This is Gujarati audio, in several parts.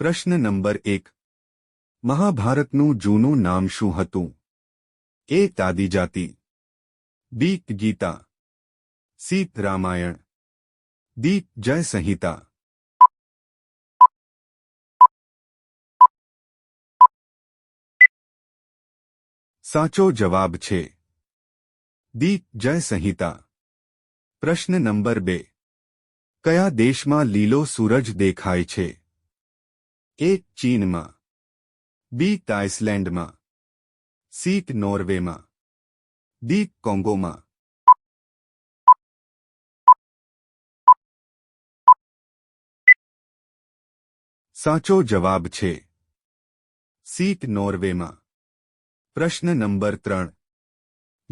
प्रश्न नंबर 1 महाभारत નું જૂનું નામ શું હતું એ તાદી જાતિ બી કીતા સી તરામાયણ દી જય સંહિતા સાચો જવાબ છે દી જય સંહિતા प्रश्न नंबर 2 કયા દેશમાં લીલો સૂરજ દેખાય છે એ ચીનમાં બી તાઇસલેન્ડમાં સીટ નોર્વેમાં ડી કોંગોમાં સાચો જવાબ છે સીટ નોર્વેમાં પ્રશ્ન નંબર ત્રણ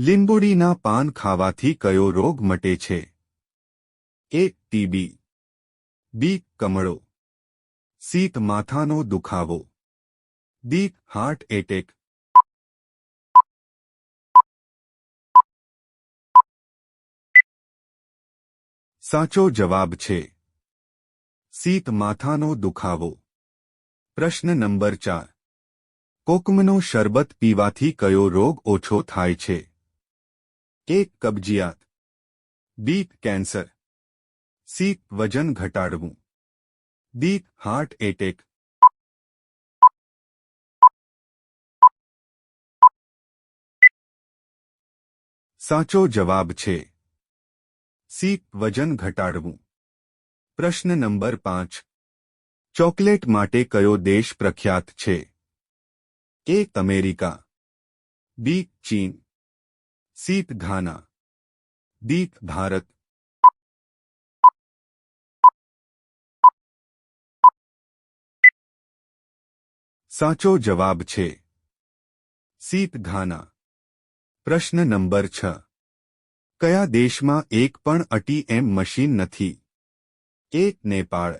લીંબોડીના પાન ખાવાથી કયો રોગ મટે છે એ ટીબી બી કમળો સીત માથાનો દુખાવો દીક હાર્ટ એટેક સાચો જવાબ છે સીત માથાનો દુખાવો પ્રશ્ન નંબર ચાર કોકમનો શરબત પીવાથી કયો રોગ ઓછો થાય છે એક કબજિયાત બીક કેન્સર સી વજન ઘટાડવું દી હાર્ટ એટેક સાચો જવાબ છે સી વજન ઘટાડવું પ્રશ્ન નંબર પાંચ ચોકલેટ માટે કયો દેશ પ્રખ્યાત છે એ અમેરિકા બી ચીન સી ઘાના દી ભારત साचो जवाब छे सीत घाना प्रश्न नंबर छ क्या देश में एक पण अटीएम मशीन नहीं एक Nepal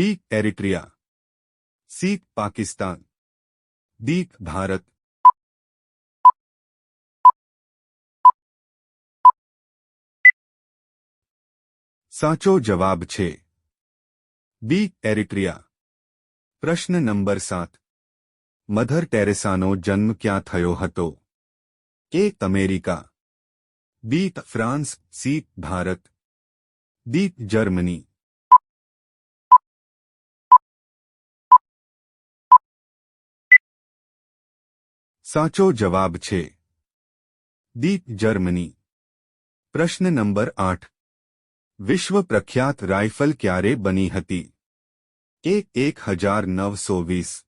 B Eritrea C Pakistan D Bharat साचो जवाब छे बी एरिट्रिया प्रश्न नंबर सात मधर टेरेसानो जन्म क्या थयो हतो एक America B France C Bharat D Germany साचो जवाब छे दीप जर्मनी प्रश्न नंबर आठ विश्व प्रख्यात राइफल क्यारे बनी हती के 1920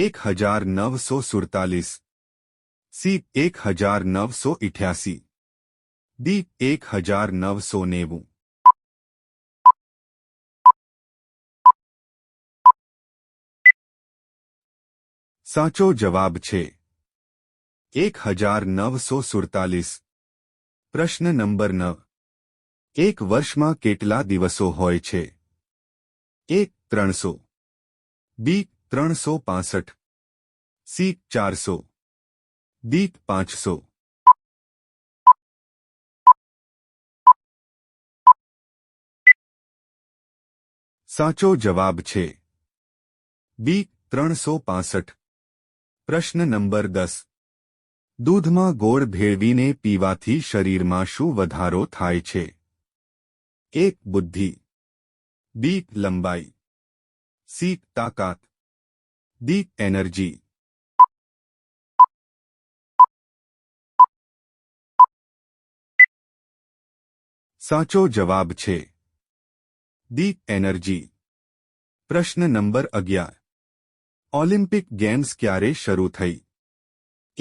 1947 सी 1988 डी 1990 સાચો જવાબ છે 1947 પ્રશ્ન નંબર 9 એક વર્ષમાં કેટલા દિવસો હોય છે એક ત્રણસો બી ત્રણસો પાસઠ સી ચારસો ડી પાંચસો સાચો જવાબ છે બી ત્રણસો પાસઠ પ્રશ્ન નંબર દસ દૂધમાં ગોળ ભેળવીને પીવાથી શરીરમાં શું વધારો થાય છે એક બુદ્ધિ બી લંબાઈ सी ताकत दी एनर्जी साचो जवाब छे दी एनर्जी प्रश्न नंबर अगियार ओलिम्पिक गेम्स क्य शुरू थी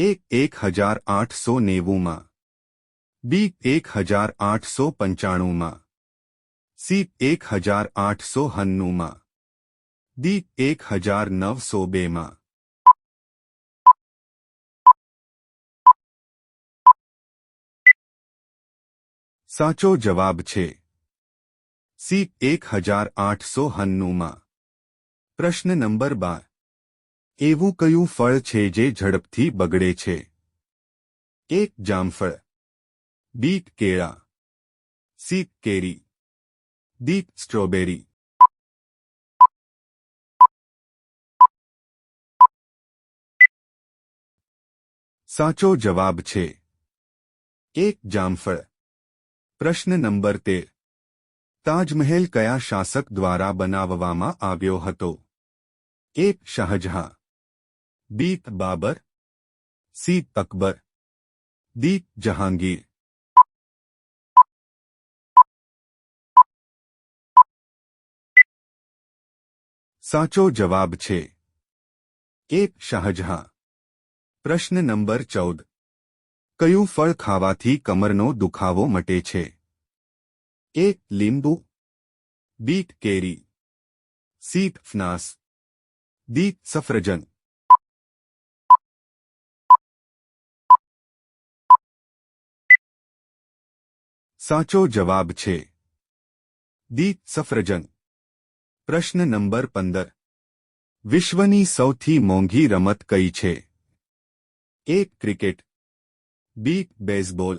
एक एक हजार आठ सौ नेव बी एक हजार आठ सौ पंचाणु मी एक हजार आठ सौ हन्नू में दी एक हजार नव सौ बेमा साचो जवाब छे सी एक हजार आठ सौ हन्नुमा प्रश्न नंबर बार एवं क्यू फल छे जे झड़प थी बगड़े छे एक जामफल बीक केड़ा सी केरी दीक स्ट्रॉबेरी સાચો જવાબ છે એક જામફળ પ્રશ્ન નંબર 13 તાજમહેલ કયા શાસક દ્વારા બનાવવામાં આવ્યો હતો એક Shahjahan B Babur C Akbar D Jahangir સાચો જવાબ છે એક શાહજહા પ્રશ્ન નંબર ચૌદ કયું ફળ ખાવાથી કમરનો દુખાવો મટે છે એ લીંબુ બીટ કેરી સીત ફનાસ દી સફરજન સાચો જવાબ છે દી સફરજન પ્રશ્ન નંબર પંદર વિશ્વની સૌથી મોંઘી રમત કઈ છે એક ક્રિકેટ બી બેઝબોલ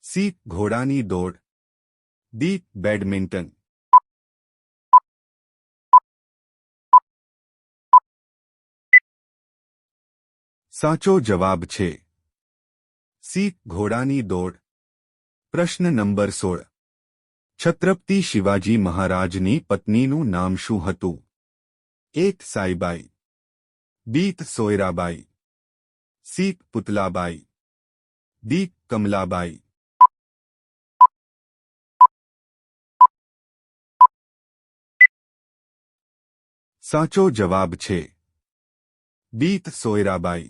સી ઘોડાની દોડ ડી બેડમિન્ટન સાચો જવાબ છે સી ઘોડાની દોડ પ્રશ્ન નંબર સોળ છત્રપતિ શિવાજી મહારાજની પત્નીનું નામ શું હતું એક સાઈબાઈ બીત સોયરાબાઈ सीख पुतलाबाई डी कमलाबाई साचो जवाब छे बीत सोयराबाई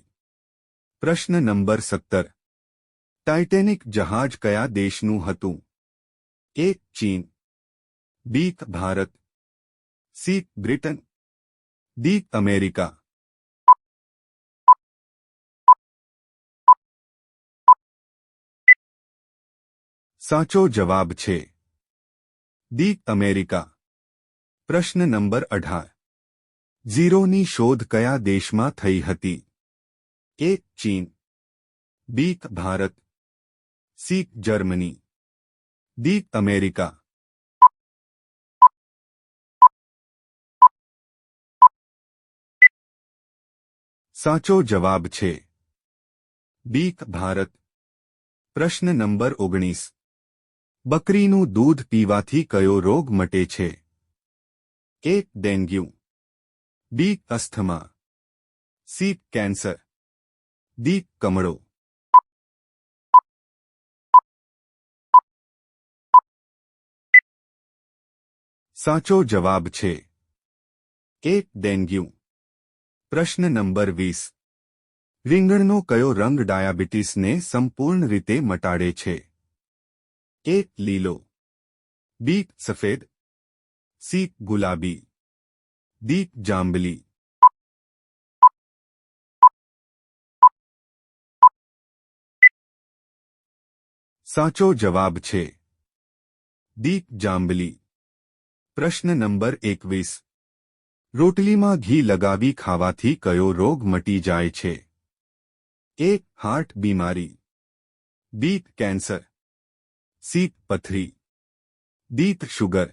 प्रश्न नंबर सत्तर टाइटेनिक जहाज कया देश हतू? A China B Bharat C Britain D America साचो जवाब छे दी अमेरिका प्रश्न नंबर अठार जीरो नी शोध क्या देश में थी थी A China B Bharat C Germany D America साचो जवाब छे बीक भारत प्रश्न नंबर ओगनीस બકરીનું દૂધ પીવાથી કયો રોગ મટે છે એક dengue B asthma C cancer D કમળો સાચો જવાબ છે એક ડેન્ગ્યુ પ્રશ્ન નંબર વીસ રીંગણનો કયો રંગ ડાયાબિટીસને સંપૂર્ણ રીતે મટાડે છે ए लीलो बी सफेद सी गुलाबी दी जाम्बली साचो जवाब छे दीप जांबली प्रश्न नंबर एक रोटली में घी लगावी खावाथी कयो रोग मटी जाए छे? ए हार्ट बीमारी बीक कैंसर सी पथरी दीत शुगर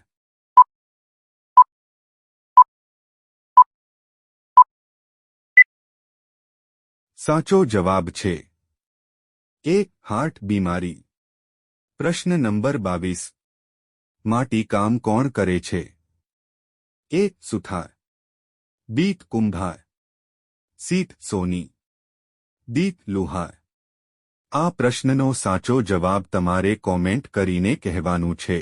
साचो जवाब छे एक हार्ट बीमारी प्रश्न नंबर बीस माटी काम कौन करे छे एक सुथार बीत कुंभार सीत सोनी दीत लुहार આ પ્રશ્નનો સાચો જવાબ તમારે કોમેન્ટ કરીને કહેવાનું છે